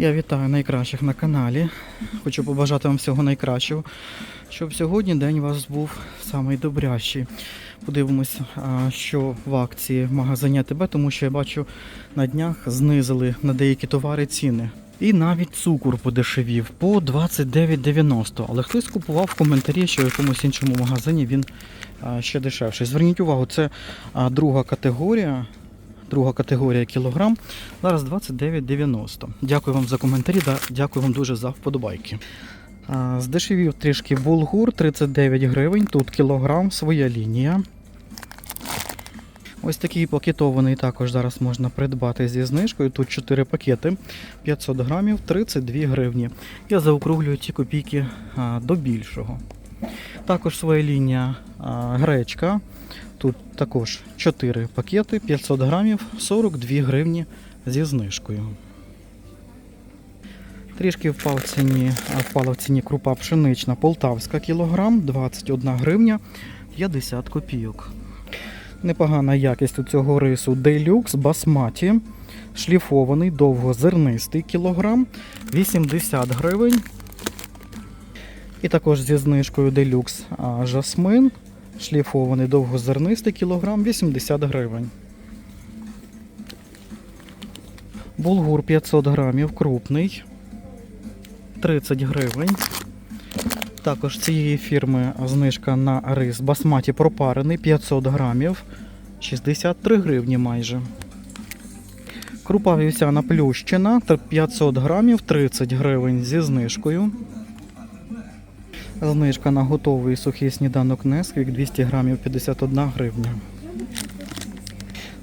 Я вітаю найкращих на каналі. Хочу побажати вам всього найкращого, щоб сьогодні день у вас був самий добрящий. Подивимось, що в акції в магазині АТБ, тому що я бачу на днях знизили на деякі товари ціни. І навіть цукор подешевів по 29,90. Але хтось купував в коментарі, що в якомусь іншому магазині він ще дешевший. Зверніть увагу, це друга категорія. Друга категорія кілограм. Зараз 29,90. Дякую вам за коментарі, да, дякую вам дуже за вподобайки. Здешевів трішки булгур 39 гривень. Тут кілограм, своя лінія. Ось такий пакетований також зараз можна придбати зі знижкою. Тут 4 пакети 500 грамів 32 гривні. Я заокруглюю ці копійки до більшого. Також своя лінія гречка. Тут також 4 пакети 500 грамів 42 гривні зі знижкою. Трішки впав в ціні, впала в ціні крупа пшенична полтавська кілограм 21 гривня 50 копійок. Непогана якість у цього рису Deluxe басматі. Шліфований довгозернистий кілограм 80 гривень. І також зі знижкою Deluxe жасмин. Шліфований довгозернистий кілограм 80 гривень. Булгур 500 грамів крупний 30 гривень. Також цієї фірми знижка на рис басматі пропарений 500 грамів 63 гривні майже. Крупа вівсяна плющина та 500 грамів 30 гривень зі знижкою. Знижка на готовий сухий сніданок Несквік 200 грамів 51 гривня.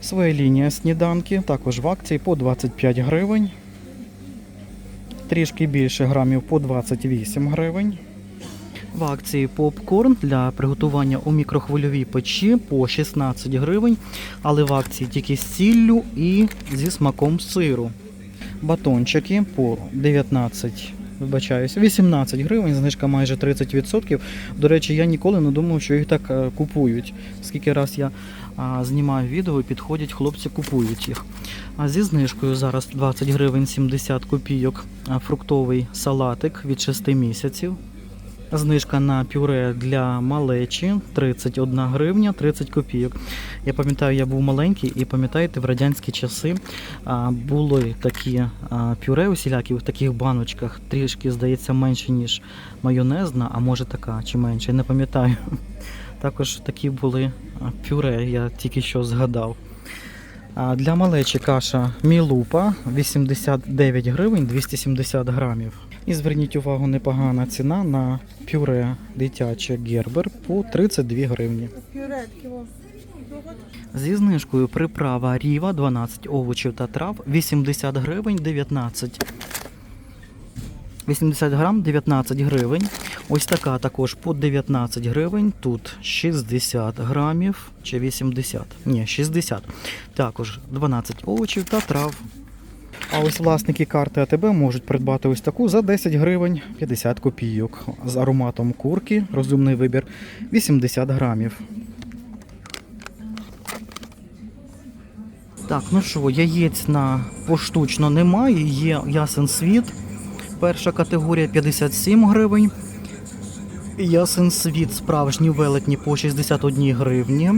Своя лінія сніданки також в акції по 25 гривень. Трішки більше грамів по 28 гривень. В акції попкорн для приготування у мікрохвильовій печі по 16 гривень, але в акції тільки з сіллю і зі смаком сиру. Батончики по 19, вибачаюсь, 18 гривень, знижка майже 30%. До речі, я ніколи не думав, що їх так е, купують. Скільки раз я знімаю відео підходять хлопці, купують їх. А зі знижкою зараз 20 гривень 70 копійок фруктовий салатик від 6 місяців. Знижка на пюре для малечі 31 гривня 30 копійок. Я пам'ятаю, я був маленький і пам'ятаєте, в радянські часи а, були такі а, пюре усілякі в таких баночках, трішки, здається, менше, ніж майонезна, а може така чи менше, не пам'ятаю. Також такі були пюре, я тільки що згадав. А, Для малечі каша Мілупа 89 гривень 270 грамів. І зверніть увагу, непогана ціна на пюре дитяче Гербер по 32 гривні. Зі знижкою приправа Ріва 12 овочів та трав 80 гривень 19. 80 грам 19 гривень. Ось така також по 19 гривень. Тут 60 грамів чи 80. Ні, 60. Також 12 овочів та трав. А ось власники карти АТБ можуть придбати ось таку за 10 гривень 50 копійок. З ароматом курки, розумний вибір 80 грамів. Так, ну що, яєць на поштучно немає, є ясен світ. Перша категорія 57 гривень. Ясен світ справжні велетні по 61 гривні.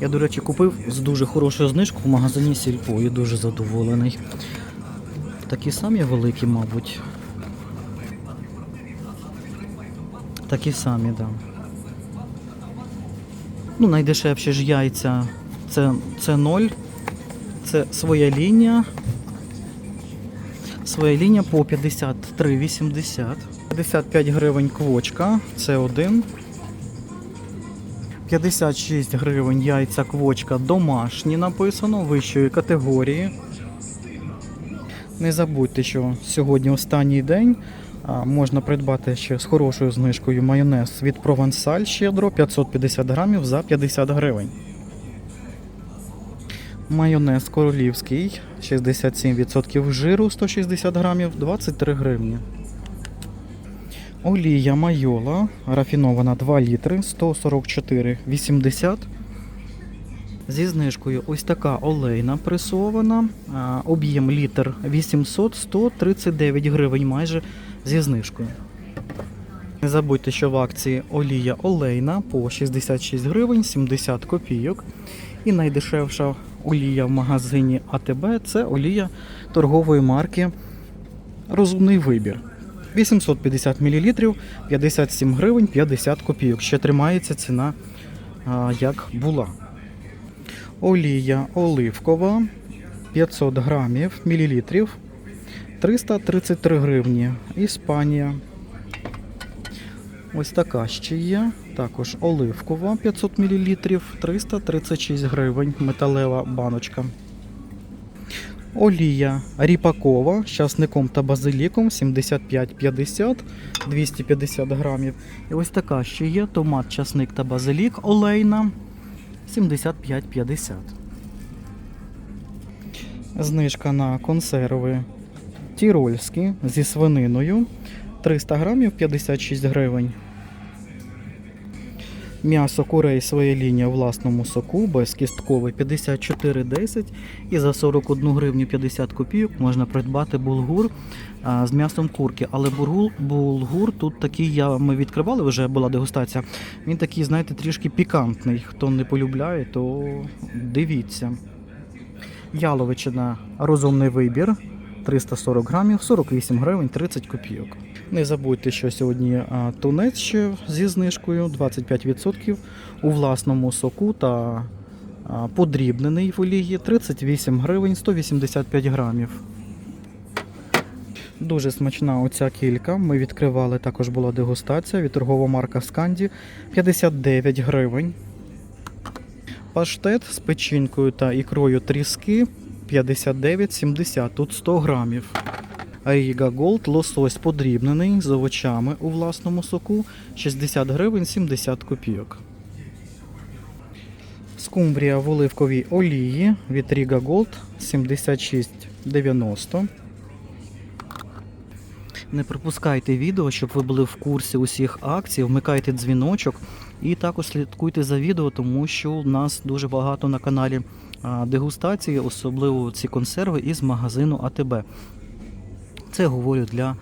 Я, до речі, купив з дуже хорошою знижкою в магазині Сільпо і дуже задоволений. Такі самі великі, мабуть. Такі самі, так. Да. Ну, найдешевші ж яйця це, це 0. Це своя лінія. Своя лінія по 53,80. 55 гривень квочка, це один. 56 гривень яйця квочка домашні написано вищої категорії. Не забудьте, що сьогодні останній день. Можна придбати ще з хорошою знижкою майонез від Провансаль щедро 550 грамів за 50 гривень. Майонез королівський 67% жиру 160 грамів 23 гривні. Олія майола рафінована 2 літри 144,80 Зі знижкою ось така олейна пресована. Об'єм літр 800 139 гривень майже зі знижкою. Не забудьте, що в акції олія олейна по 66 гривень 70 копійок. І найдешевша олія в магазині АТБ це олія торгової марки Розумний вибір. 850 мл 57 гривень 50 копійок. Ще тримається ціна, як була. Олія оливкова 500 грамів мілілітрів 333 гривні. Іспанія. Ось така ще є. Також оливкова 500 мл 336 гривень. Металева баночка. Олія ріпакова з часником та базиліком 75-50 250 грамів. І ось така ще є томат, часник та базилік олейна 75-50. Знижка на консерви тірольські зі свининою 300 грамів 56 гривень. М'ясо курей своя лінія власному соку безкісткове 54,10 і за 41 гривню 50 копійок можна придбати булгур з м'ясом курки. Але бургул, булгур тут такий, я, ми відкривали, вже була дегустація. Він такий, знаєте, трішки пікантний. Хто не полюбляє, то дивіться. Яловичина розумний вибір. 340 грамів, 48 гривень, 30 копійок. Не забудьте, що сьогодні тунець ще зі знижкою 25% у власному соку та подрібнений в олії 38 гривень 185 грамів. Дуже смачна оця кілька. Ми відкривали, також була дегустація від торгова марка Сканді 59 гривень. Паштет з печінкою та ікрою тріски 59,70, тут 100 грамів. Ріга Голд лосось подрібнений з овочами у власному соку 60 гривень 70 копійок. Скумбрія в оливковій олії від Ріга Голд 76,90. Не пропускайте відео, щоб ви були в курсі усіх акцій, вмикайте дзвіночок і також слідкуйте за відео, тому що у нас дуже багато на каналі дегустації, особливо ці консерви із магазину АТБ. Це говорю для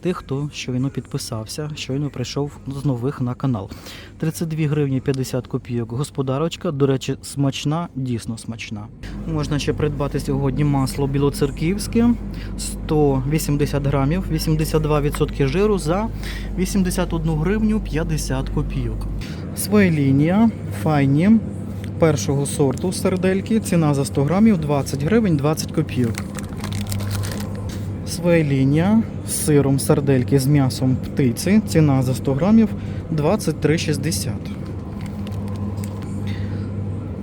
тих, хто щойно підписався, щойно прийшов з нових на канал. 32 гривні 50 копійок. Господарочка, до речі, смачна, дійсно смачна. Можна ще придбати сьогодні масло білоцерківське 180 грамів, 82% жиру за 81 гривню 50 копійок. Своя лінія, файні першого сорту сердельки. Ціна за 100 грамів 20 гривень 20 копійок. Своя лінія з сиром сардельки з м'ясом птиці. Ціна за 100 грамів 23,60.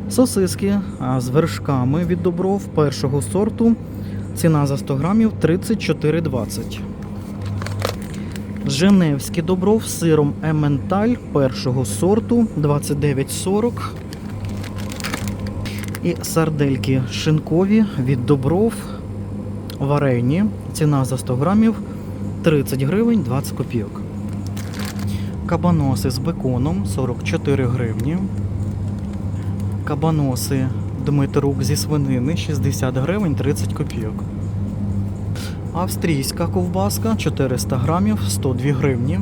Сосиски з вершками від добров першого сорту. Ціна за 100 грамів 34,20. Женевський добров з сиром Ементаль першого сорту 29,40. І сардельки шинкові від добров варені. Ціна за 100 грамів 30 гривень 20 копійок. Кабаноси з беконом 44 гривні. Кабаноси Дмитрук зі свинини 60 гривень 30 копійок. Австрійська ковбаска 400 грамів 102 гривні.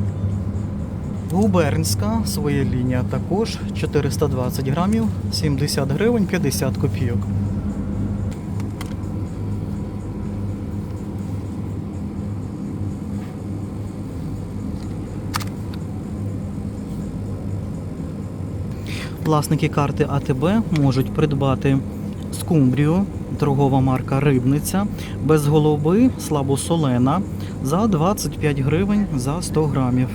Губернська своя лінія також 420 грамів 70 гривень 50 копійок. Власники карти АТБ можуть придбати скумбрію, торгова марка Рибниця, без голови, слабосолена за 25 гривень за 100 грамів.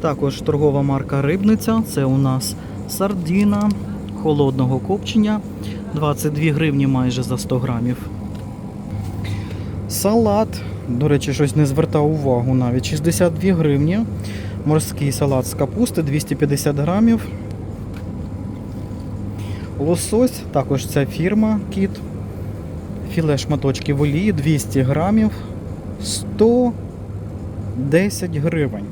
Також торгова марка Рибниця це у нас сардіна холодного копчення 22 гривні майже за 100 грамів. Салат, до речі, щось не звертав увагу навіть 62 гривні. Морський салат з капусти 250 грамів. Лосось, також ця фірма Кіт. Філе шматочки в олії 200 грамів 110 гривень.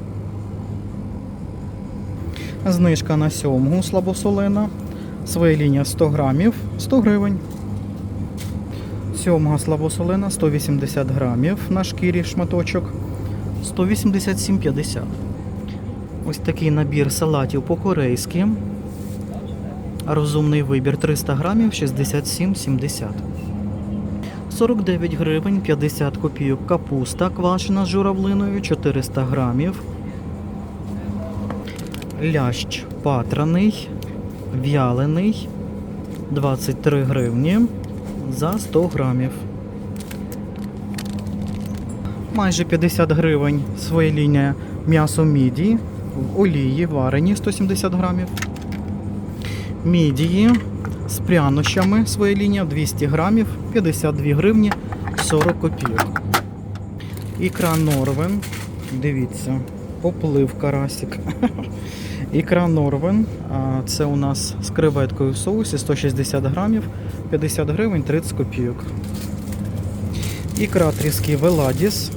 Знижка на сьомгу слабосолена Своя лінія 100 грамів 100 гривень. Сьомга слабосолена 180 грамів на шкірі шматочок 187,50. Ось такий набір салатів по-корейськи. Розумний вибір 300 грамів 67,70. 49 гривень 50 копійок капуста квашена з журавлиною 400 грамів. Лящ патраний, в'ялений 23 гривні за 100 грамів. Майже 50 гривень своя лінія м'ясо мідії в олії варені 170 грамів. Мідії з прянощами своя лінія 200 грамів 52 гривні 40 копійок. Ікра Норвен. Дивіться, поплив карасик. Ікра Норвен. Це у нас з креветкою в соусі 160 грамів, 50 гривень 30 копійок. Ікра тріски Веладіс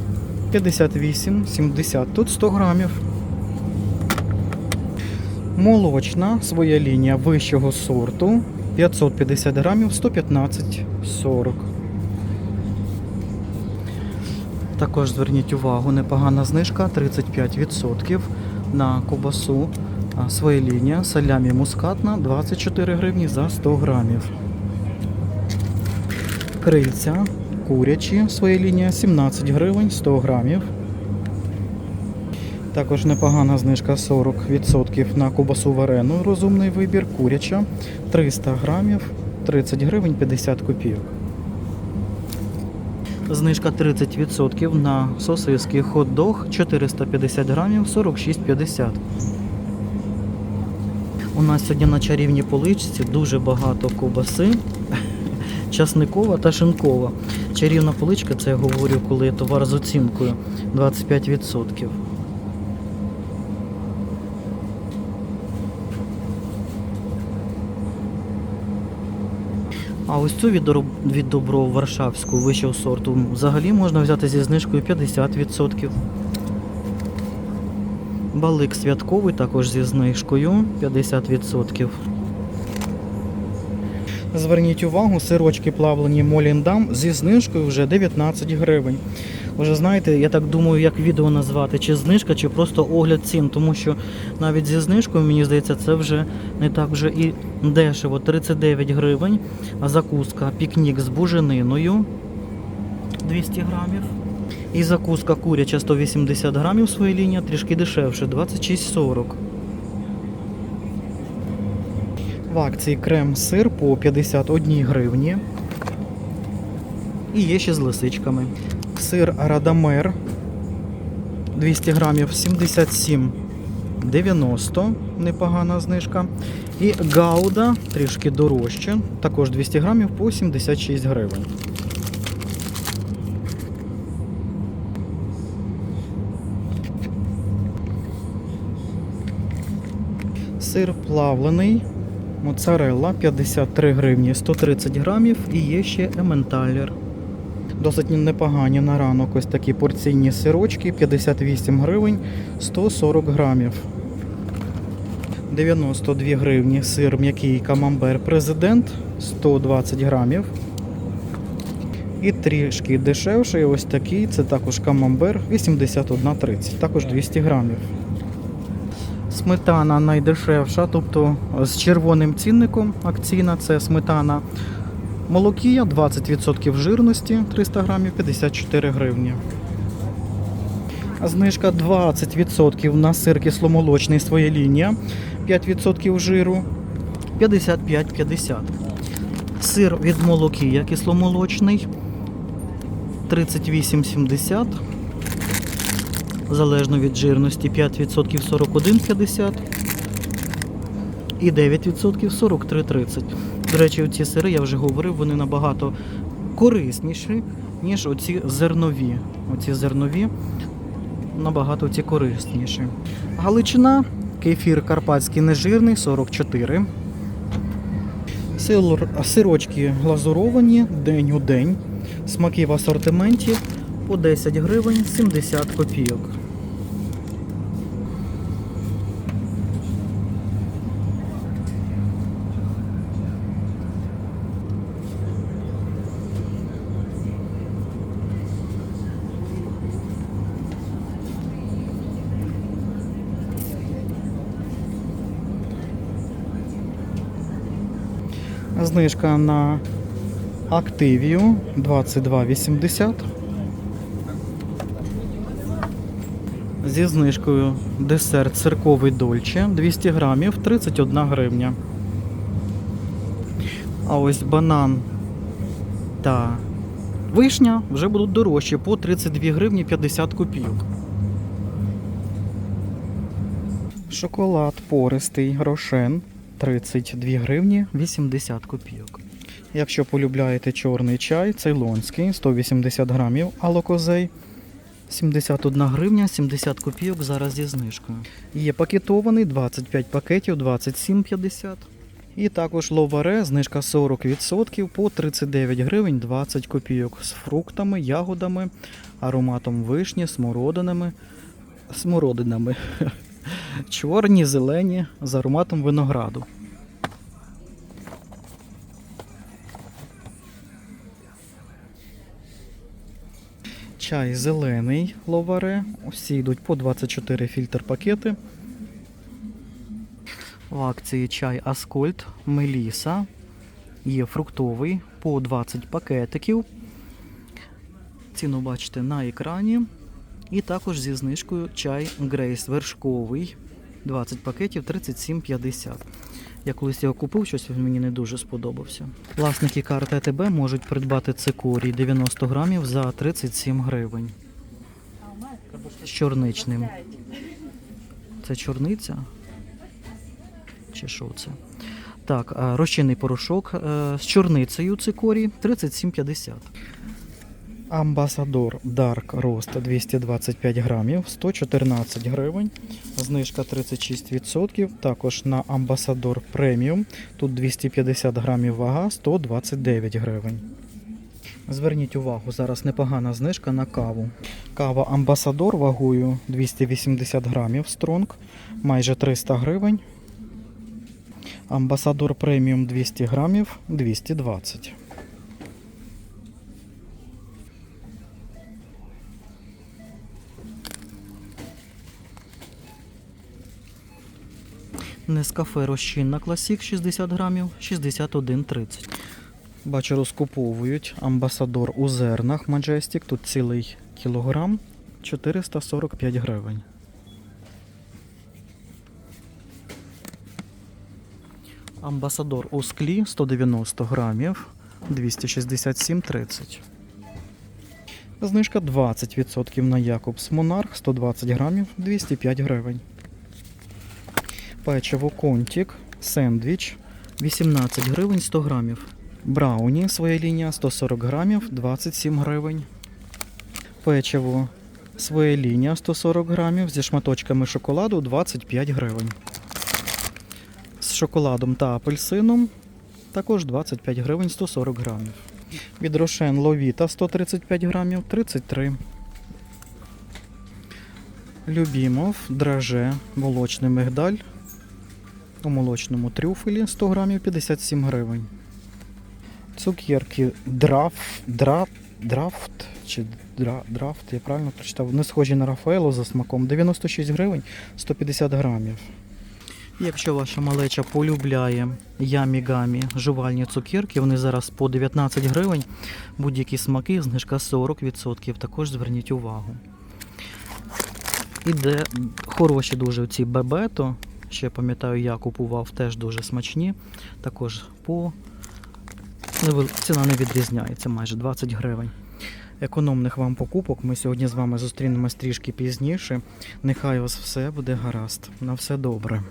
58,70. Тут 100 грамів. Молочна своя лінія вищого сорту 550 грамів 115,40. Також зверніть увагу, непогана знижка 35% на ковбасу а, своя лінія салямі мускатна 24 гривні за 100 грамів. Крильця курячі своя лінія 17 гривень 100 грамів. Також непогана знижка 40% на ковбасу варену. Розумний вибір куряча 300 грамів 30 гривень 50 копійок. Знижка 30% на сосиски хот-дог 450 грамів 46,50. У нас сьогодні на чарівній поличці дуже багато ковбаси. Часникова та шинкова. Чарівна поличка, це я говорю, коли товар з оцінкою 25%. А ось цю від, від добро Варшавську вищого сорту взагалі можна взяти зі знижкою 50%. Балик святковий також зі знижкою 50%. Зверніть увагу, сирочки плавлені Моліндам зі знижкою вже 19 гривень. Вже знаєте, я так думаю, як відео назвати, чи знижка, чи просто огляд цін, тому що навіть зі знижкою, мені здається, це вже не так вже і дешево. 39 гривень, а закуска пікнік з бужениною 200 грамів. І закуска куряча 180 грамів своя лінія, трішки дешевше, 26,40. В акції крем-сир по 51 гривні. І є ще з лисичками. Сир Радамер 200 грамів 77,90, непогана знижка. І Гауда трішки дорожче, також 200 грамів по 76 гривень. Сир плавлений, моцарелла 53 гривні 130 грамів і є ще ементалер. Досить непогані на ранок ось такі порційні сирочки 58 гривень 140 грамів. 92 гривні сир м'який камамбер президент 120 грамів. І трішки дешевший ось такий, це також камамбер 81,30, також 200 грамів. Сметана найдешевша, тобто з червоним цінником акційна, це сметана молокія 20% жирності 300 грамів 54 гривні. Знижка 20% на сир кисломолочний своя лінія 5% жиру 55,50. Сир від молокія кисломолочний 38,70 залежно від жирності 5% 41,50 і 9% 43,30. До речі, ці сири, я вже говорив, вони набагато корисніші, ніж оці зернові. Оці зернові набагато ці корисніші. Галичина, кефір карпатський нежирний 44. Сир- Сирочки глазуровані день у день. Смаки в асортименті по 10 гривень 70 копійок. Знижка на Активію 22,80. Зі знижкою десерт цирковий дольче 200 грамів 31 гривня. А ось банан та вишня вже будуть дорожчі по 32 гривні 50 копійок. Шоколад пористий рошен 32 гривні 80 копійок. Якщо полюбляєте чорний чай, цейлонський 180 грамів, алокозей 71 гривня 70 копійок зараз зі знижкою. Є пакетований 25 пакетів 27,50. І також ловаре, знижка 40% по 39 гривень 20 копійок з фруктами, ягодами, ароматом вишні, смородинами, смородинами. Чорні, зелені з ароматом винограду. Чай зелений ловаре. Усі йдуть по 24 фільтр пакети. В акції чай Аскольд Меліса. Є фруктовий по 20 пакетиків. Ціну бачите на екрані. І також зі знижкою чай Грейс вершковий. 20 пакетів 37,50. Я колись його купив, щось він мені не дуже сподобався. Власники карти АТБ можуть придбати цикорій 90 грамів за 37 гривень. З чорничним. Це чорниця? Чи що це? Так, розчинний порошок е, з чорницею цикорій 37,50. Амбасадор Dark Roast 225 грамів 114 гривень. Знижка 36%. Також на Амбасадор Преміум. Тут 250 грамів вага 129 гривень. Зверніть увагу, зараз непогана знижка на каву. Кава Амбасадор вагою 280 грамів Стронг, майже 300 гривень. Амбасадор преміум 200 грамів 220. Нескафе розчинна класік 60 грамів 61,30. Бачу, розкуповують амбасадор у зернах Majestic. Тут цілий кілограм 445 гривень. Амбасадор у склі 190 грамів 267,30. Знижка 20% на Якобс Монарх 120 грамів 205 гривень. Печиво Контік, сендвіч 18 гривень 100 грамів. Брауні своя лінія 140 грамів 27 гривень. Печиво своя лінія 140 грамів зі шматочками шоколаду 25 гривень. З шоколадом та апельсином також 25 гривень 140 грамів. Від Рошен Ловіта 135 грамів 33. Любімов, драже, молочний мигдаль у молочному трюфелі 100 грамів 57 гривень. Цукерки драф, драф, драфт чи дра, драфт, я правильно прочитав, вони схожі на Рафаело за смаком. 96 гривень 150 грамів. Якщо ваша малеча полюбляє ямі-гамі жувальні цукерки, вони зараз по 19 гривень. Будь-які смаки, знижка 40%. Також зверніть увагу. Іде хороші дуже ці бебето. Ще пам'ятаю, я купував теж дуже смачні. Також по ціна не відрізняється, майже 20 гривень. Економних вам покупок. Ми сьогодні з вами зустрінемось трішки пізніше. Нехай у вас все буде гаразд. На все добре.